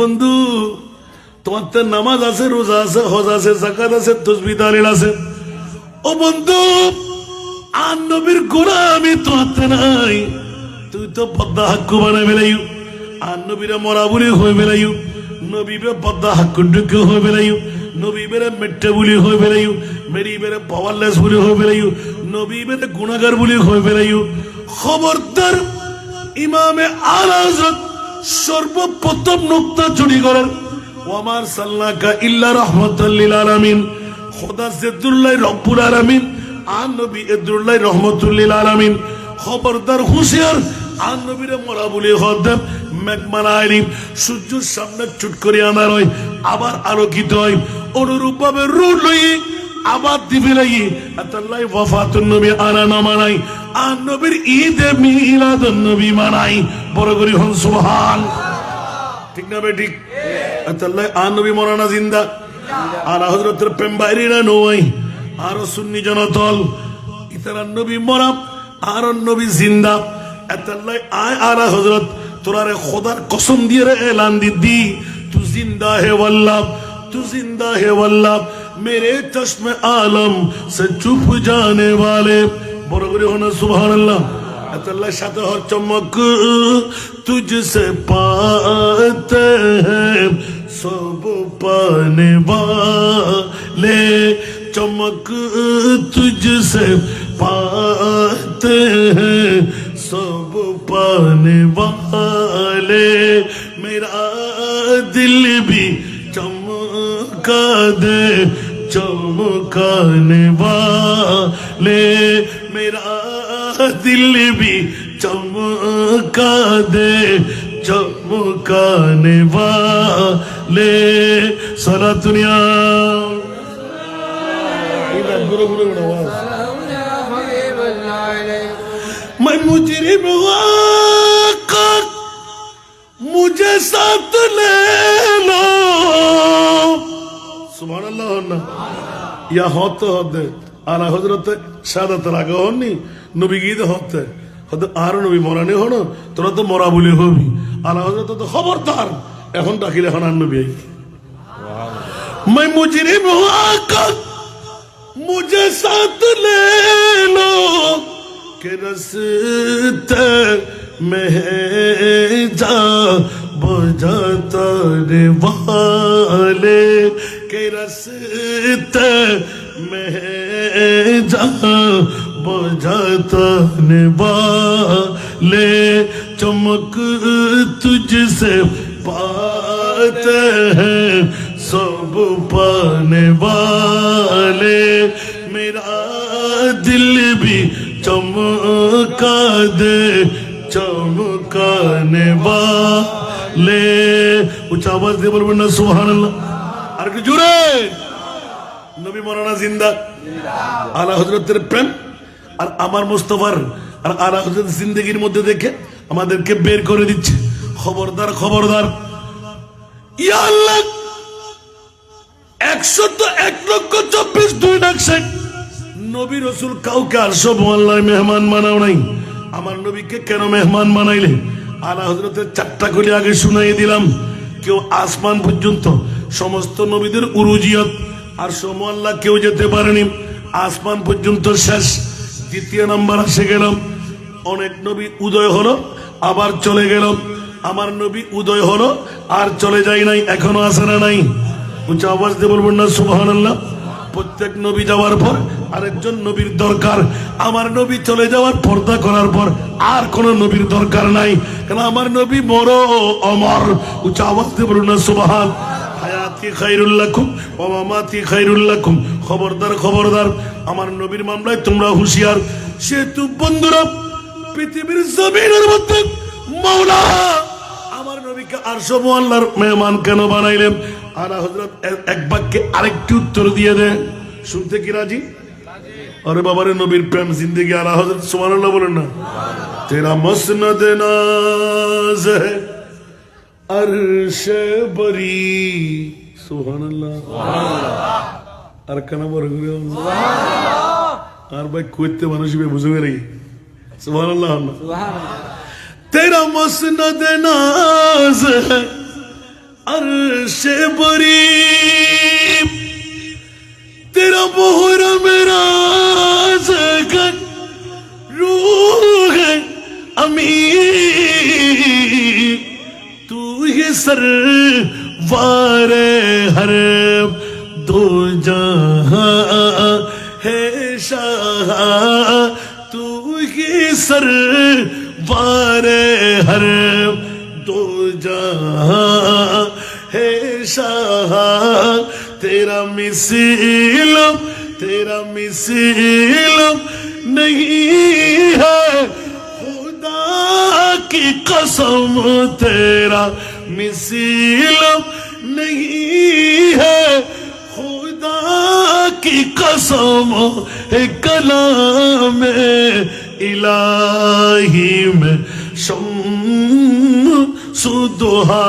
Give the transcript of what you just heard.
বন্ধু, তোমার তো নামাজ আছে, রোজা আছে, হজ আছে জাকাত আছে, তসবি তালিল আছে। ও বন্ধু, আর নবীর গোলামি তোমার তো নাই। তুই তো পদ্মা হাক্কু বানাই বেলাইও আর নবীরা মরা বলি হয়ে বেলাইও নবীবে পদ্মা হাক্কু ডুকে হয়ে বেলাইও নবী বেড়ে মেট্টে বলি হয়ে বেলাইও মেরি বেড়ে পাওয়ারলেস বলি হয়ে বেলাইও নবী বেড়ে গুণাগার বলি হয়ে বেলাইও খবরদার ইমামে আলা হযরত সর্বপ্রথম নোক্তা চুরি করেন। ওয়ামার সাল্লাকা ইল্লা রহমতাল্লিল আলামিন। খোদা জেদুল্লাহ রব্বুল আলামিন আর নবী এদুল্লাহ রহমতুল্লিল আলামিন। খবরদার, হুঁশিয়ার আর নবীরে মরা বলে হদ্দাম মেঘমানা আইলিম সূর্যের সামনে চুট করে আনা হয়, আবার আলোকিত হয়। অনুরূপ ভাবে রুট লইয়ে আবার দিবিল আতাল্লাই ওয়াফাতুন নবী আনা না মানাই। আর নবীর ঈদে মিলাদুন নবী মানাই। বড় করি হন সুবহান। ঠিক না বেঠিক আতাল্লাই আর নবী মরানা জিন্দা। আর হজরতের প্রেম বাইরে না নয়। আরও সুন্নি জনতল। ইতারা নবী মরা, আর নবী জিন্দা। আতাল্লাই আয় আর হজরত তোরারে খোদার কসম দিয়ে রে এলান দি। তু জিন্দা হে ওয়াল্লাহ, তু জিন্দা হে ওয়াল্লাহ। میرے چشم عالم سے چپ جانے والے برغری ہونا سبحان اللہ اللہ شاد اور چمک تجھ سے پاتے ہیں۔ سب پانے والے چمک تجھ سے پاتے ہیں۔ سب پانے والے، میرا دل بھی چمکا دے۔ پکانے والے، میرا دل بھی چمکا دے، چمکانے والے۔ سارا دنیا۔ میں مجرم ہوا مجھے ساتھ لے۔ ইয়া হতে হতে আর হজরতে সাদা তার আগে হননি নবী গীতে হতে হতে আর নবী মরানি হন তোরা তো মরা বলে হবি আর হজরত তো খবরদার এখন ডাকিলে এখন আর নবী আই मैं मुजरिम हुआ कर मुझे साथ ले लो के रस्ते में जा बजाता रे वाले رستے میں جا بجاتا نبا لے، چمک تجھ سے پاتے ہیں، سب پانے والے۔ میرا دل بھی چمکا دے چمکانے والے۔ اچھا آواز دے بلو بول سبحان اللہ۔ আর একটু জোরে। নবী মরানা জিন্দা, আলা হজরতের প্রেম, আর আমার মুস্তফার, আর আলা হজরত জিন্দগির মধ্যে দেখে আমাদেরকে বের করে দিচ্ছে। খবরদার খবরদার। ইয়া আল্লাহ, একশত এক লক্ষ চব্বিশ দুই লাখ ষাট। নবী রসুল কাউকে আর সব আল্লাহ মেহমান মানাও নাই। আমার নবীকে কেন মেহমান বানাইলে আলা হজরতের চারটা করে আগে শুনাই দিলাম। কেউ আসমান পর্যন্ত সমস্ত নবীদের উরুজিয়ত। আর সম আল্লাহ কেউ যেতে পারেনি। আসমান পর্যন্ত শেষ। দ্বিতীয় নাম্বার আসে গেল অনেক নবী উদয় হলো, আবার চলে গেল আমার নবী উদয় হলো, আর চলে যায় নাই, এখনও আসে না নাই। উচ্চ আওয়াজ দিয়ে বলবেন না সুবহান আল্লাহ প্রত্যেক নবী যাওয়ার পর আরেকজন নবীর দরকার। আমার নবী চলে যাওয়ার পর্দা করার পর আর কোন নবীর দরকার নাই। কেন, আমার নবী মর, অমর। উচ্চ আওয়াজ দিয়ে না, সুবহান। হায়াতি খাইরুল্লাকুম ও মামাতি খাইরুল্লাকুম খবরদার খবরদার আমার নবীর মামলায় তোমরা হুঁশিয়ার সেহেতু বন্ধুরা পৃথিবীর জমিনের মধ্যে মৌলা আমার নবীকে আরশো আল্লাহর মেহমান কেন বানাইলেন আলা হজরত এক বাক্যে আরেকটি উত্তর দিয়ে দেয় শুনতে কি রাজি আরে বাবারে নবীর প্রেম জিন্দগি আলা হজরত সুবহানাল্লাহ বলেন না তেরা মসনদ নাজ है अर्श बरी সুহানাল্লাহ আর কানা বড় ঘুরে আর ভাই কইতে মানুষ বুঝে গেলে সুহানাল্লাহ তেরা মসনদ নাজ সে বরি তেরা মোহর মেরাজ গন রূহ আমি তু হি সর وار ہر دو جہاں ہے شاہ تو ہی سر وار ہر دو جہاں ہے شاہ تیرا مسیل تیرا مسیل نہیں ہے خدا کی قسم تیرا مسیلم نہیں ہے۔ خدا کی قسم ہے کلام الہی میں شم سدہا